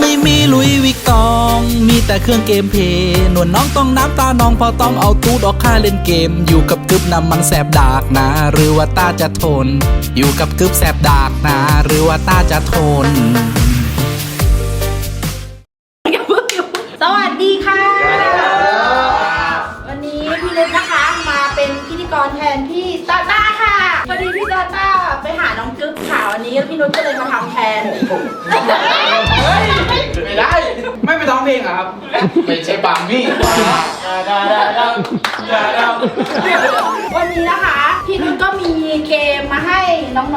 ไม่มีลุยวิกตอง มีแต่เครื่องเกมเพย์นวดน้องต้องน้ำตาน้องพอต้องเอาตูดออกค่าเล่นเกม อยู่กับกึบนำมันแสบดากนะ หรือว่าตาจะทน อยู่กับกึบแสบดากนะ หรือว่าตาจะทน สวัสดีค่ะ วันนี้พี่เล็กนะคะมาเป็นพิธีกรแทนพี่ตาต้าค่ะพอดีพี่ตาต้าไปหาน้องกึ๊บค่ะวันนี้พี่นุชก็เลยมาทำแทน ร้องเพลงเหรอครับไม่ใช่ปังนี่ดาดาดาดาดาวันนี้นะคะ พี่นุชก็มีเกมมาให้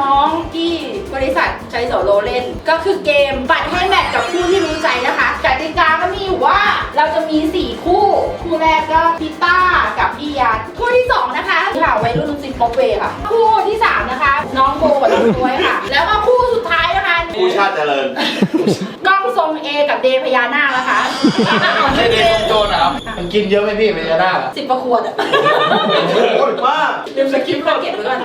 น้องๆที่บริษัทชัยโสโลเล่น ก็คือเกมปัดให้แมทกับคู่ที่รู้ใจนะคะกติกาก็มีอยู่ว่าเราจะมี 4 คู่ คู่แรกก็พี่ต้ากับพี่ยัดคู่ที่ 2 นะคะค่ะวัยรุ่นสิบป๊อปเวย์ค่ะ คู่ที่ 3 นะคะ น้องโบกับน้องด้วยค่ะ แล้วก็คู่สุดท้ายนะคะ ผู้ชาติเจริญกล้องทรงเอกับเดย์พญานาคนะคะใช่เด็กโจรนะครับ มันกินเยอะไหมพี่เป็นยาด้าสิบประขวดอะโคตรมากลืมสคริปต์มาเก็บไว้ก่อน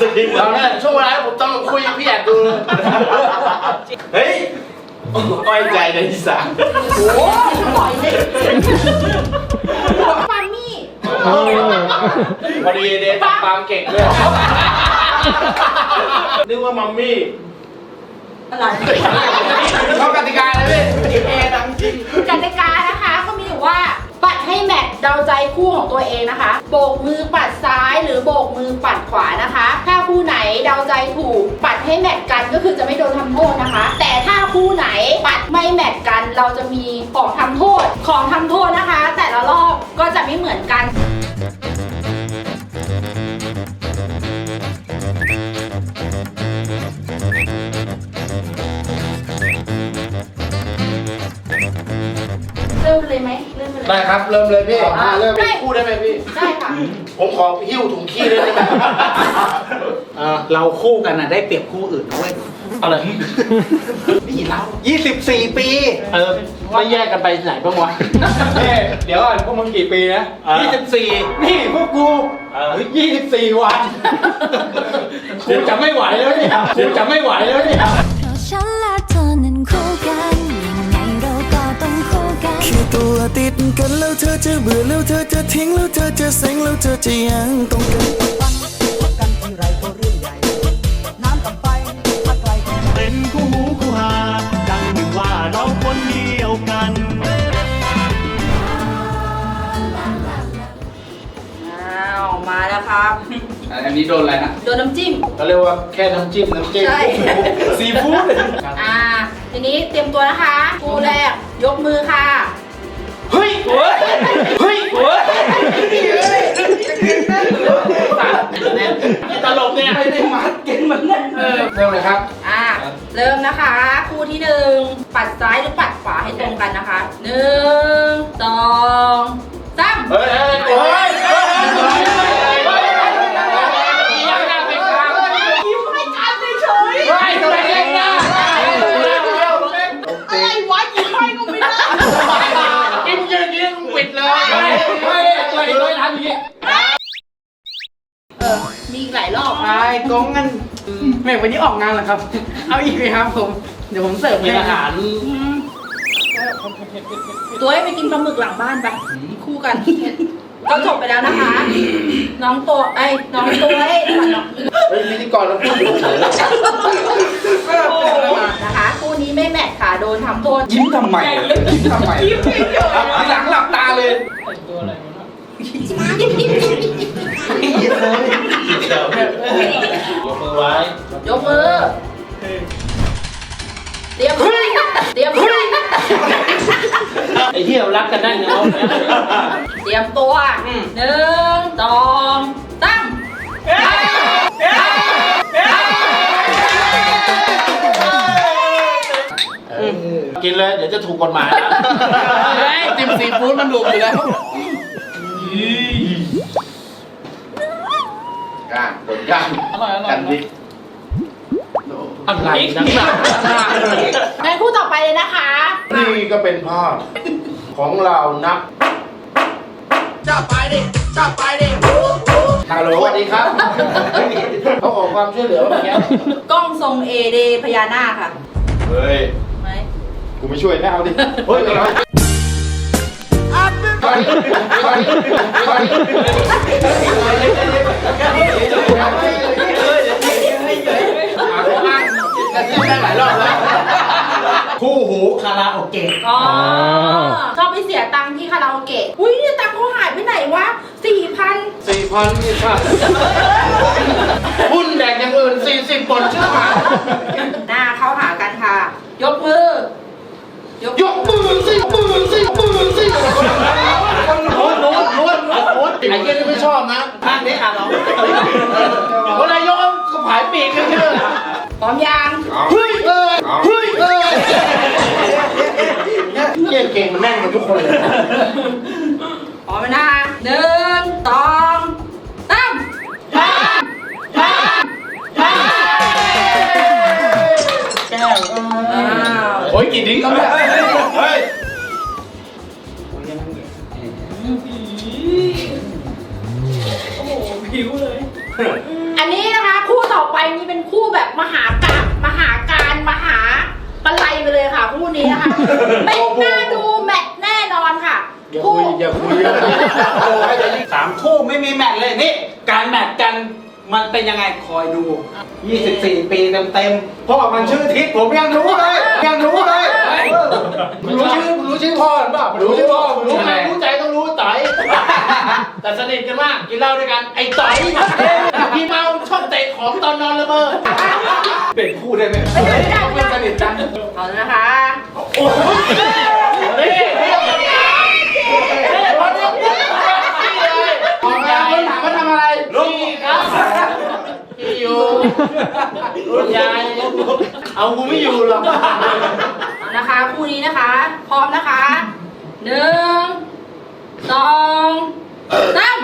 สกิปเราเนี่ยช่วงเวลาผมต้องคุยกับพี่แอดดูเฮ้ยอ้อยใจในที่สามโอ้ยปล่อยเลยปามี่พอดีเดทตามเก่งด้วย นึกว่ามัมมี่อะไรเข้ากติกาเลยพี่เอดังจริงกติกานะคะก็มีอยู่ว่าปัดให้แมทเดาใจคู่ของตัวเองนะคะ โบกมือปัดซ้ายหรือโบกมือปัดขวานะคะ ถ้าคู่ไหนเดาใจถูก ปัดให้แมทกันก็คือจะไม่โดนทำโทษนะคะ แต่ถ้าคู่ไหนปัดไม่แมทกันเราจะมีของทำโทษของทำโทษนะคะ แต่ละรอบก็จะไม่เหมือนกัน เริ่มเลยไหมเริ่มเลย ได้ครับ เริ่มเลยพี่อ่าเริ่มได้ พูดได้ไหมพี่ ได้ค่ะ ผมขอหิ้วถุงขี้ได้ไหมอ่าเราคู่กันนะได้เปรียบคู่อื่นนะเว้ย อะไรนี่เรา24 ปี เออไม่แยกกันไปไหนบ้างวะเอ้ยเดี๋ยวก่อนพวกมึงกี่ปีนะ 24 นี่พวกกูเฮ้ย24 วันกูจะไม่ไหวแล้วเนี่ยกูจะไม่ไหวแล้วเนี่ยเพราะฉันและเธอนั้นคู่กันยังไงเราก็ต้องคู่กันแค่ตัวติดกันแล้วเธอจะเบื่อแล้วเธอจะทิ้งแล้วเธอจะเซ็งแล้วเธอจะยังต้องกันเนน้ำจิ้มเขาเรียกว่าแค่น้ำจิ้มน้ำจิ้มใช่ ซีฟู้ดอ่า ทีนี้เตรียมตัวนะคะคู่แรกยกมือค่ะ เฮ้ยเฮ้ยเฮ้ยเฮ้ยตลกเนี่ยไม่ได้มัดเก่งมันแน่เออเริ่มเลยครับอ่า เริ่มนะคะ คู่ที่หนึ่งปัดซ้ายหรือปัดขวาให้ตรงกันนะคะหนึ่งสองสาม เฮ้ยเฮ้ยเฮ้ย ไอ้กงกันแม่งวันนี้ออกงานเหรอครับ เอาอีกไหมครับผม เดี๋ยวผมเสิร์ฟมีให้อาหาร ตัวให้ไปกินปลาหมึกหลังบ้านไปคู่กัน ก็จบไปแล้วนะคะ น้องตัวไอ้ยน้องตัวไอ้ยน้องเฮ้ยพิธีกรเราพูดถึงเฉยนะคะ คู่นี้ไม่แมทค่ะ โดนทำโทษยิ้มทำไมยิ้มทำไมทีหลังหลับตาเลยย ยกมือไว้ ยกมือ เตรียมเตรียมไอ้เหี้ยรักกันได้เนาะเตรียมตัวหนึ่งสองสามกินเลย เดี๋ยวจะถูกกฎหมายเฮ้ติมซีฟู้ดมันถูกอยู่แล้ว ก้างผลก้างกันดิอะไรนักหนางั้นคู่ต่อไปเลยนะคะ นี่ก็เป็นภาพของเรานักจับไปดิจับไปดิฮัลโหลสวัสดีครับเขาขอความช่วยเหลือเมื่อกี้กล้องทรงเอเดพญานาคค่ะ เฮ้ยมกูไม่ช่วยไม่เอาดิ เฮ้ย คู่หูคาราโอเกะอ๋อชอบไปเสียตังค์ที่คาราโอเกะ อุ้ยตังค์เขาหายไปไหนวะสี่พันสี่พันนี่ค่ะหุ้นแดกอย่างอื่นสี่สิบบนเชื่อมาหน้าเข้าหากันค่ะ ยกมือ ยกยกมือสิมือสิมือสิโน้ตโน้ตโน้ตโน้ตไอ้ เหี้ยนี่ไม่ชอบนะข้างนี้อะเราเวลายกก็ผายปีกกันเยอะพร้อมยังเฮ้ยเอ้ยเฮ้ยเอ้ยเก่งเก่งมันแน่นกันทุกคนเลยพร้อมไหมนะหนึ่งสองสามแก้วอ้าวโอ้ยกี่ดิ้งก็ไม่ได้เมหากาบมหาการมหาปลัยไปเลยค่ะคู่นี้นะคะเป็นหน้าดูแมตช์แน่นอนค่ะอย่าคู่คุยอย่าคุยอย่าคุยโอ้ยจะยิ่งสามคู่ไม่มีแมตช์เลยนี่การแมตช์กันมันเป็นยังไงคอยดู 24 ปีเต็มๆเพราะว่ามันชื่อทิศผมยังรู้เลย ยังรู้เลยมึงรู้ชื่อมึงรู้ชื่อพ่อหรือเปล่ารู้ชื่อพ่อมึงรู้ใครรู้ใจต้ องรู้ไต่แต่สนิทกันมากกินเหล้าด้วยกัน ไอ้ต่อยพี่เมาชอบเตะของตอนนอนละเมอเป็นคู่ได้ไหมไม่ได้ไม่ได้เพื่อนสนิทกันเอาแล้วนะคะเฮ้ยเฮ้ยวันนี้เลยออกมาคนถามว่าทำอะไรลูกครับพี่อยู่คุณยายเอากูไม่อยู่หรอกเอานะคะคู่นี้นะคะ พร้อมนะคะหนึ่ง สองสาม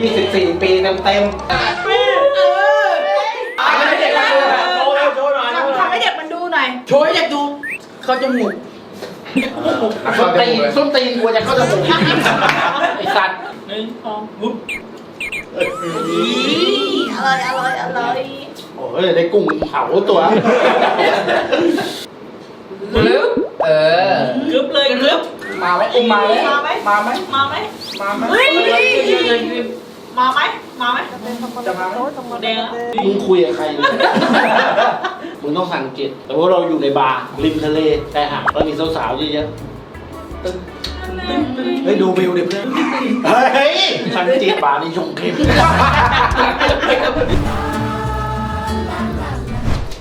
24ปีเต็มทำให้เด็กมันดูหน่อยโชว์โชว์หน่อยทำทำให้เด็กมันดูหน่อยโชว์ให้เด็กดูเขาจมูกส้นตีนส้นตีนกลัวจะเข้าจมูกไอ้สัตว์อ ร่อยอร่อยอร่อยโอ้ยได้กุ้งเผาตัวลึบเออกรึบเลยกรึบมาไหมอุ้มมาไหมมาไหมมาไหมมาไหมมาไหมเฮ้ยมาไหมมาไหมจะมาไหมแดงแล้วมึงคุยกับใครเนี่ยมึงต้องสังเกตแต่ว่าเราอยู่ในบาร์ริมทะเลชายหาดแล้วมีสาวๆเยอะๆเฮ้ยดูวิวดิเพื่อนๆเฮ้ยสังเกตบาร์นี่ชงเข้ม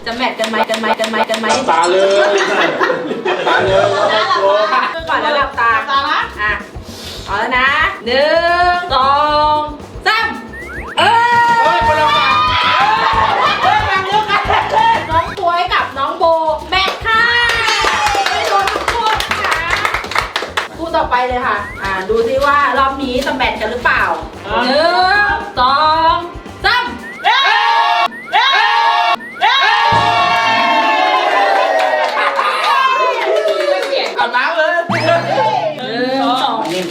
จะแมทกันไหมกันไหมกันไหมกันไหมตาเลยตาเลยก่อนแล้วหลับตาตาละอะเอาแล้วนะหนึ่งสองสามเออคนละฝั่งเฮ้ยแบบเดียวกันน้องตัวยกับน้องโบแมทค่ะไม่โดนทั้งคู่นะคะคู่ต่อไปเลยค่ะ อ่าดูซิว่ารอบนี้จะแมทกันหรือเปล่าหนึ่งสอง ส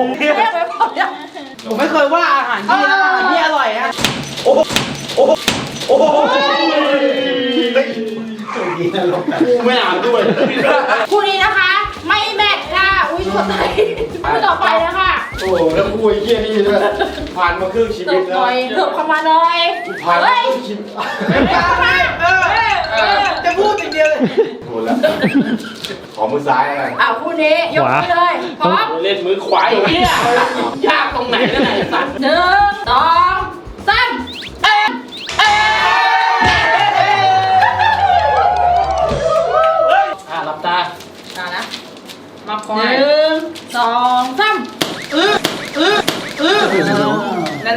องเรียกไปพอยังผมไม่เคยว่าอาหารที่อาหารที่อร่อยอะกูไม่อาบด้วยคู่นี้นะคะ ไม่แมทค่ะ อุ้ยตัวใจคู่ต่อไปแล้วค่ะโอ้โหแล้วกูไอ้เหี้ยนี่ด้วยผ่านมาครึ่งชีเถิวิบตหแล้วน่อยเถิบเข้ามาหน่อยผ่านมาเฮ้ยครึ่งชีวิตเข้ามาเออเออจะพูดอย่างเดียวเลย โหแล้ว ขอมือซ้ายอะไรอ้าวคู่นี้ยกมือเลยพร้อมเล่นมือขวาไอ้เหี้ยยากตรงไหนนั่นไหนสัตว์หนึ่งสองสามเอ็มเอ็มอะหลับตาเอานะมาคหอยนึ่งสองสาม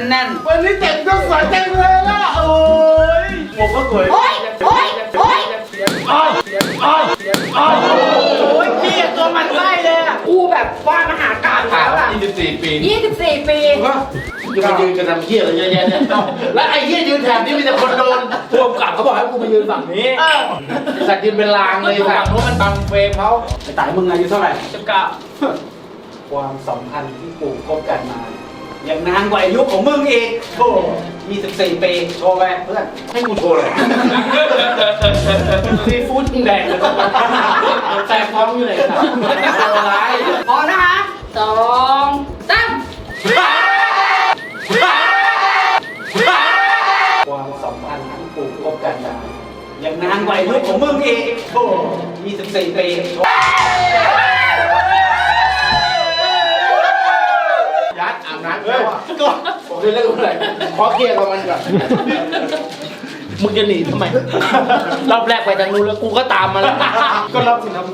แน่นวันนี้เจ็บต้องสวยจังเลยล่ะโอ้ยหมวกก็สวยโอ๊ยโอ๊ยโอ๊ยอ้าวอ้าวอ้าวๆโอ้ยพี่ตัวมันไส้เลยอะกูแบบว่ามหาการแล้วอะ24 ปี24 ปีจะมายืนกันทำเหี้ยอะไรเยอะแยะเนี่ยแล้วไอ้เหี้ยยืนแถบนี้มีแต่คนโดนพวกกลับเขาบอกให้กูมายืนฝั่งนี้สัตว์ยืนเป็นลางเลยฝั่งโน้นมันบังเฟรมเขาไอ้ตายมึงอายุเท่าไหร่สิบเก้าความสัมพันธ์ที่ปลูกคบกันมา ยังนานกว่าอายุของมึงอีกโอ้24ปีโชว์ไปเพื่อน ให้กูโชว์เลยซีฟู้ดแดงเลยแตกท้องอยู่เลยครับอะไรพร้อมนะคะสองสามความสัมพันธ์ที่ปลูกคบกันมายังนานกว่าอายุของมึงอีกโอ้24ปีโชว์ บน้ำแล้วอะก็ผมจะเล่นอะไรขอเคลียร์กับมันก่อนมึงจะหนีทำไม รอบแรกไปทางนู้นแล้วกูก็ตามมาแล้วก็รับสิครับ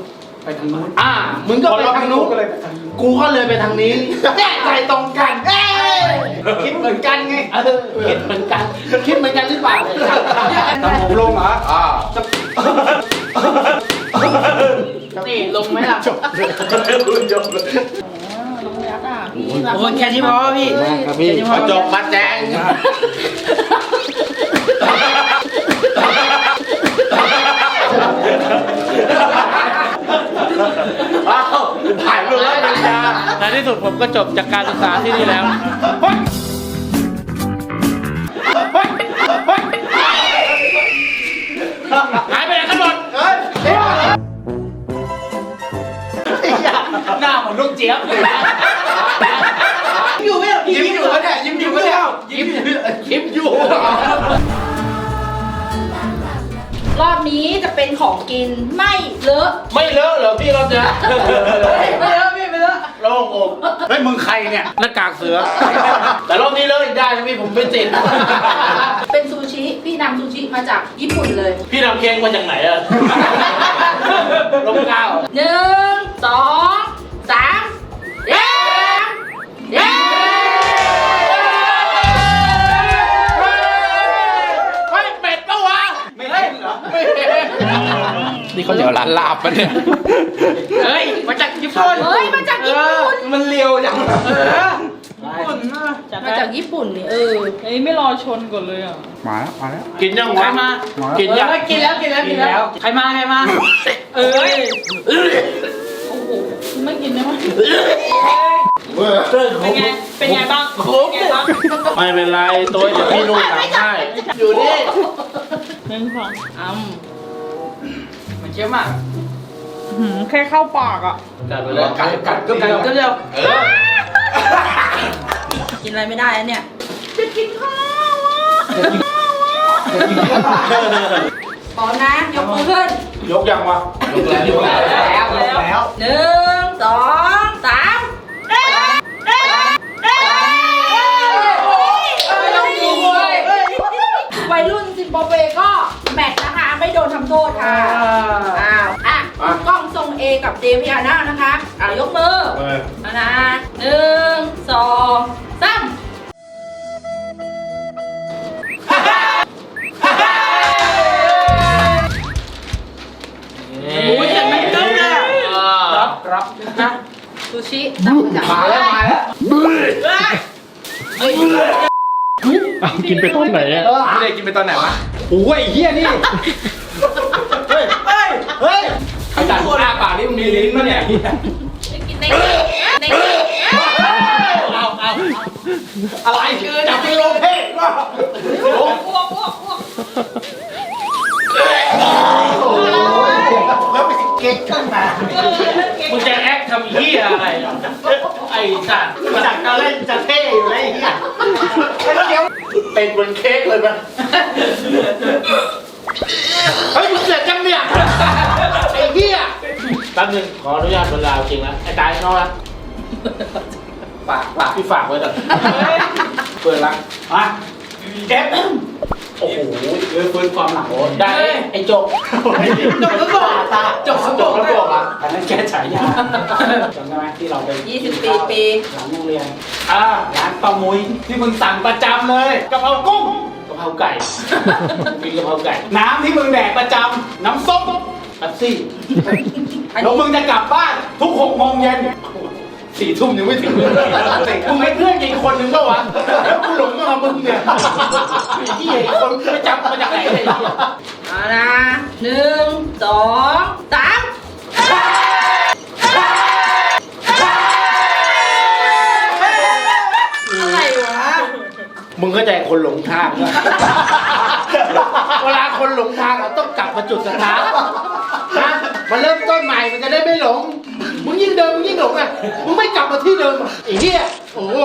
ไปทางนู้นอ่า มึงก็ไปทางนู้นก็เลยไปทางนู้นกูก็เลยไปทางนี้แน่ใจตรงกันเอ้ยคิดเหมือนกันไงเออคิดเหมือนกันคิดเหมือนกันหรือเปล่าเนี่ยทำผมลงเหรออ่านี่ลงไหมล่ะจบเลยจบเลยลงยักษ์อะพี่ โอ้ยแค่นี้พอพี่ครับพี่พอจบมาแจ้งอ้าวถ่ายรูปแล้วปริญญาในที่สุดผมก็จบจากการศึกษาที่นี่แล้วหายไป หน้าเหมือนลูกเจี๊ยบเลยนะอยู่ไม่หรอยิ้มอยู่เนี่ยยิ้มอยู่ไม่หรอยิ้มยิ้มอยู่ รอบนี้จะเป็นของกินไม่เลอะไม่เลอะเหรอพี่เราจะไม่เลอะพี่ไม่เลอะโล่งอกเฮ้ยมึงใครเนี่ยหน้ากากเสือ แต่รอบนี้เลอะอีกได้นะพี่ผมไม่ติดเป็นซูชิพี่นำซูชิมาจากญี่ปุ่นเลย พี่นำเค้กมาจากไหนอะลมเกล้าหนึ่ง สองสามเย้เย้เฮ้ยเป็ดปะวะไม่เห็นเหรอไม่เห็นนี่เขาเรียกว่าร้านลาบปะเนี่ย เฮ้ยมาจากญี่ปุ่นเฮ้ยมาจากญี่ปุ่นมันเลียวอย่างมาจากญี่ปุ่นนี่เออเฮ้ยไม่รอชนก่อนเลยอะ มาแล้วมาแล้ว กินยังใครวะมากินยังกินแล้วกินแล้วกินแล้ว ใครมาใครมา เอ้ยโอ้โหไม่ กินได้ไหมเป็นไง เป็นไงบ้างเป็นไงบ้างไม่เป็นไรตัวเดี๋ยวพี่นุ่นทำให้อยู่นี่หนึ่งสองอ้ำมันเจี๊ยมากแค่เข้าปากอะ กัดไปเลยกัดกัดก็กัดก็เดียวกินอะไรไม่ได้แล้วเนี่ยพร้อมนะ ยกมือขึ้น ยกยังวะ ยกแล้ว ยกแล้ว แล้วแล้วหนึ่ง สองสามวัยรุ่นซิมบับเวก็แมตช์นะคะ ไม่โดนทำโทษค่ะอ้าวอะกล้องทรงเอกับเดวิอาน่านะคะอะยกมือมานะหนึ่งสองสาม นะซูชิสั่งมาจากมาแล้วมาแล้วกินไปต้นไหนอะไม่ได้กินไปตอนไหนวะโอ้ยไอ้เหี้ยนี่ เฮ้ย เฮ้ย เฮ้ยไอ้จันอ้าปากนี่มึงมีลิ้นมั้ยเนี่ยกินในในเอาเอาอะไรคือจับมือลงเพศว่าแล้วไป เก๊กขึ้นมามึงจะแอคทำเหี้ยอะไรอะไอ้สัตว์จากจะเล่นจะเท่อยู่เลยไอ้เหี้ยเป็นบนเค้กเลยมั้ยเฮ้ยมึงเสร็จจังเนี่ยไอ้เหี้ยแป๊บนึงขออนุญาตเวลาจริงนะไอ้ตายน้องละปากปากพี่ฝากไว้ก่อนเปิดละมาเก็บ โอ้โหเออฟื้นความหลังได้ไอ้จบจบแล้วบอกตาจบจบแล้วบอกอะอันนั้นแค่ฉายาจำได้ไหมที่เราไปยี่สิบปีปีหลังโรงเรียนอ่าร้านปลามุยที่มึงสั่งประจำเลยกะเพรากุ้งกะเพราไก่กินกะเพราไก่ น้ำที่มึงแดกประจำน้ำส้มแป๊บซี่แล้วมึงจะกลับบ้านทุกหกโมงเย็น สี่ทุ่มยังไม่ถึงเมึงไม่เพื่อนยิงคนนึงก็วะแล้วกูหลงมามึงเนี่ยไอ้ที่ไอ้คนไปจับมาจากไหนเลยเอานะหนึ่งสองสามอะไรวะมึงเข้าใจคนหลงทางเวลาคนหลงทางเราต้องกลับมาจุดสตาร์ทนะมาเริ่มต้นใหม่มันจะได้ไม่หลง มึงยิ่งเดินมึงยิ่งหลงอะมึงไม่กลับมาที่เดิมอะไอ้เหี้ยโอ้โห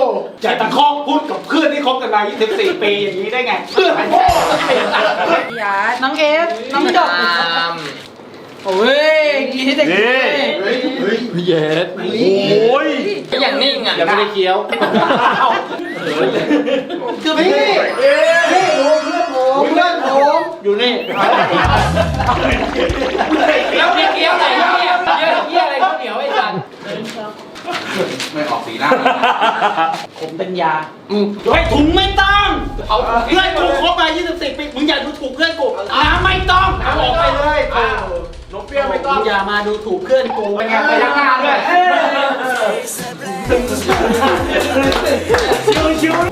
ใจตะคอกพูดกับเพื่อนที่คบกันมา 24 ปีอย่างนี้ได้ไงเพื่อนพ่อไอ้สัตว์พี่ยัดน้องเอฟน้องดอกโอ้ยกินให้เด็กกินเลยเฮ้ยเฮ้ยเย็ดโอ้ยอย่างนิ่งอะยังไม่ได้เคี้ยวคือไม่นี่นี่ดูเพื่อนผมเพื่อนผมอยู่นี่แล้วไม่เกี้ยวอะไรเนี่ย สัน ไม่ออกสีหน้าผมเป็นยาไอ้ถุงไม่ต้องเอาเพื่อนกูคบมา 24 ปี มึงอย่าดูถูกเพื่อนกูอ่าไม่ต้องเอาออกไปเลยโอ้นกเปรี้ยวไม่ต้อง มึงอย่ามาดูถูกเพื่อนกูไปงานไปทำงานด้วย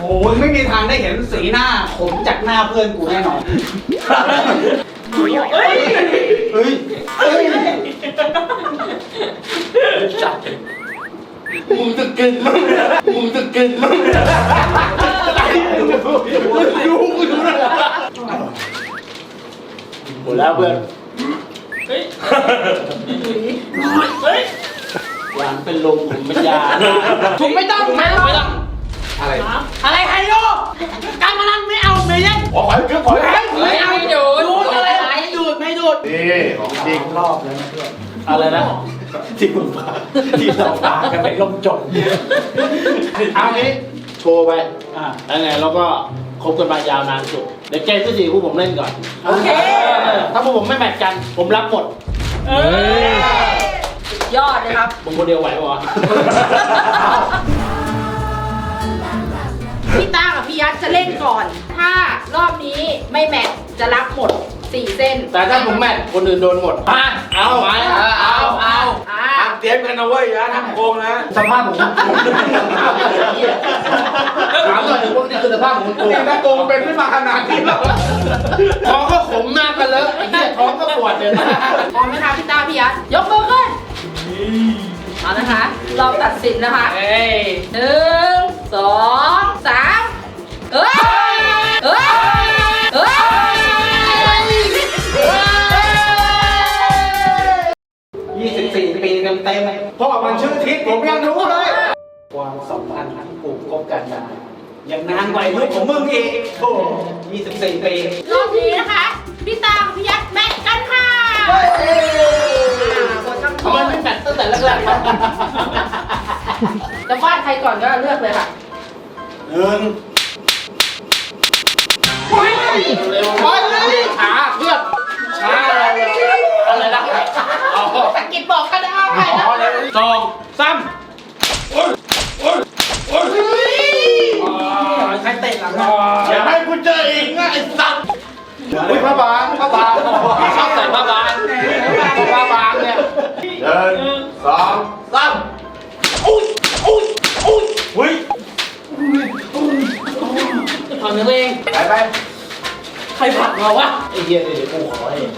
โอ้ยไม่มีทางได้เห็นสีหน้า ผมจากหน้าเพื่อนกูแน่นอน เฮ้ย เฮ้ยมึงจะกินมั้งมึงจะกินมั้งดูกูดูนะหมดแล้วเพื่อนเฮ้ยเฮ้ยหวานเป็นลมผมเป็นยาถุงไม่ต้องไม่ต้องไม่ต้องอะไร อะไรไฮโลการพนันไม่เอาไม่เล่นขอขอเพื่อนขอให้ไม่เอาดูดอะไรไม่ดูดไม่ดูดนี่ของจริงรอบแล้วนะเพื่อนอะไรนะ ที่มึงพาที่เราพากันไปล่มจมเอางี้โชว์ไปอ่าแล้วไงเราก็คบกันมายาวนานสุด เดี๋ยวเกมที่สี่พวกผมเล่นก่อน โอเค ถ้าพวกผมไม่แมทกัน ผมรับหมดยอดเลยครับมึงคนเดียวไหวปะพี่ต้ากับพี่ยัดจะเล่นก่อน ถ้ารอบนี้ไม่แมทจะรับหมด 4เส้นแต่ถ้าผมแมทคนอื่นโดนหมดอะเอาไหมเอาเอาอ่าเตรียมกันนะเว้ยนะทำโกงนะสภาพผมถามหน่อยถึงพวกนี้คือสภาพผมโกงถ้าโกงเป็นขึ้นมาขนาดนี้แล้วท้องก็ขมหน้ากันเลยไอ้เหี้ยท้องก็ปวดเลยนะพร้อมไหมคะพี่ต้าพี่ยัดยกมือขึ้นเอานะคะ เราตัดสินนะคะเฮ้ยหนึ่งสองสาม พ่อมันชื่อทิศผมยังรู้เลย ความสัมพันธ์ทั้งกลุ่มคบกันมายังนานกว่าอายุของมึงอีกโอ้24ปีรอบนี้นะคะพี่ตากับพี่ยัดแมทกันค่ะอ่าบททำโททำไมษไม่แมทตั้งแต่แรกๆครับจะฟาดใครก่อนก็เลือกเลยค่ะหนึ่งเร็วเลยช้าเพื่อนช้า สองสามใครเตะหลังอย่าให้กูเจออีกนะไอ้สัตว์อุ้ยพระบางพระบางชอบใส่พระบางพระบางเนี่ยหนึ่งสองสามอุ้ยอุ้ยอุ้ยอุ้ยถอนตัวเองไปไป ใครผลักเราวะไอ้เหี้ยนี่กูขอเอง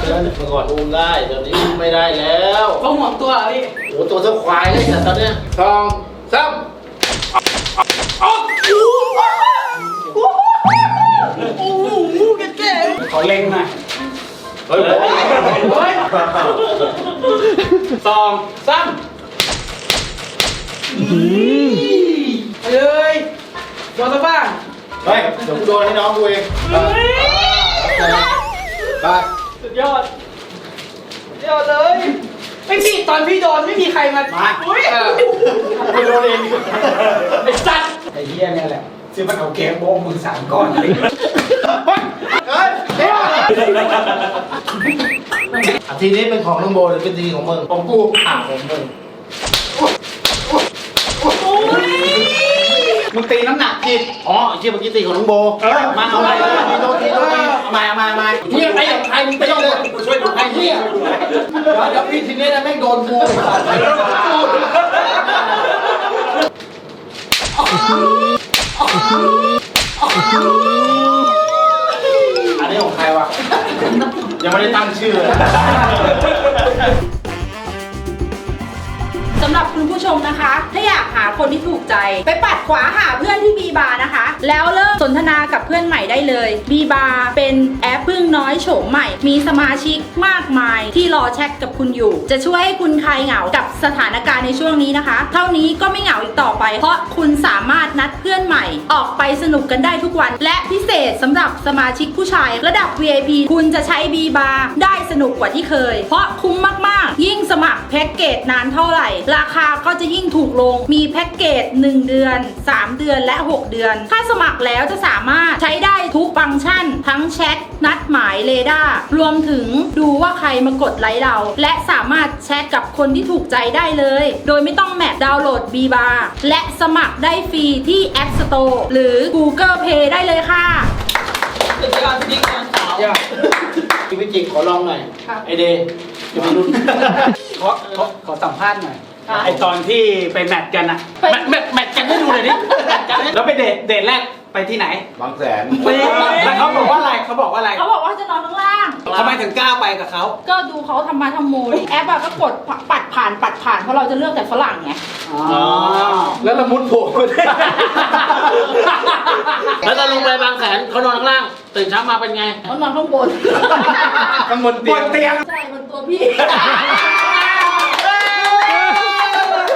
เดินเมื่อก่อนอุ้มได้เดี๋ยวนี้อุ้มไม่ได้แล้วเขาห่วงตัวเหรอพี่โอ้ตัวเท่าควายเลยแต่ตอนเนี้ยสองสามขอเล็งหน่อยเฮ้ยเฮ้ยสองสามเอ้ยโดนซะบ้าง เฮ้ยเดี๋ยวกูโดนให้น้องกูเองไปสุดยอดสุดยอดเลย ไม่พี่ตอนพี่โดนไม่มีใครมาอุ้ยกูโดนเองไอ้สัตว์ไอ้เหี้ยเนี่ยแหละที่มันเอาเกมโบงมึงสามก้อนเลยเฮ้ยอาทีนี้เป็นของน้องโบหรือเป็นทีของมึงของกูอ่าของมึง มึงตีน้ำหนักผิดอ๋อไอ้เชี่ยเมื่อกี้ตีของน้องโบเออ มาเอาใหม่ทีโทษทีโทษทีเอาใหม่เอาใหม่เอาใหม่มึงยังไงกับใครมึงไปเลยกูช่วยดูใครเหี้ยเดี๋ยวเดี๋ยวพี่ทีนี้นะแม่งโดนกูอันนี้ของใครวะยังไม่ได้ตั้งชื่อเลย สำหรับคุณผู้ชมนะคะ ถ้าอยากหาคนที่ถูกใจ ไปปัดขวาหาเพื่อนที่บีบาร์นะคะ แล้วเริ่มสนทนากับเพื่อนใหม่ได้เลยบีบาร์เป็นแอปพึ่งน้อยโฉมใหม่ มีสมาชิกมากมายที่รอแชทกับคุณอยู่ จะช่วยให้คุณคลายเหงากับสถานการณ์ในช่วงนี้นะคะ เท่านี้ก็ไม่เหงาอีกต่อไป เพราะคุณสามารถนัดเพื่อนใหม่ ออกไปสนุกกันได้ทุกวัน และพิเศษสำหรับสมาชิกผู้ชาย ระดับ VIP คุณจะใช้บีบาร์ได้สนุกกว่าที่เคย เพราะคุ้มมากๆ ยิ่งสมัครแพ็กเกจนานเท่าไหร่ราคาก็จะยิ่งถูกลง มีแพ็กเกจ 1 เดือน 3 เดือนและ 6 เดือน ถ้าสมัครแล้วจะสามารถใช้ได้ทุกฟังก์ชัน ทั้งแชท นัดหมายเรดาร์รวมถึงดูว่าใครมากดไลค์เรา และสามารถแชทกับคนที่ถูกใจได้เลย โดยไม่ต้องแมปดาวน์โหลด b ีบาและสมัครได้ฟรีที่ App Store หรือ Google Play ได้เลยค่ะสุดยอดพี่งานขาวชีวิตจริงขอลองหน่อยครับไอเดย์จะมาลุ้นขอขอขอสัมภาษณ์หน่อย ไอตอนที่ไปแมทกันนะไป แมทแมทแมทกันให้ดูหน่อยดิแมทกันให้แล้วไปเดทเดทแรกไปที่ไหนบางแสน ไปแล้วเขาบอกว่าอะไรเขาบอกว่าอะไรเขาบอกว่าจะนอนข้างล่าง ทำไมถึงกล้าไปกับเขาก็ดูเขาทำมาทำโมยแอปอะก็กดปัดผ่านปัดผ่านเพราะเราจะเลือกแต่ฝรั่งไงอ๋อแล้วละมุดโผล่มาได้แล้วตอนลงไปบางแสนเขานอนข้างล่าง ตื่นเช้ามาเป็นไง เขานอนข้างบน ข้างบนเตียงใช่บนตัวพี่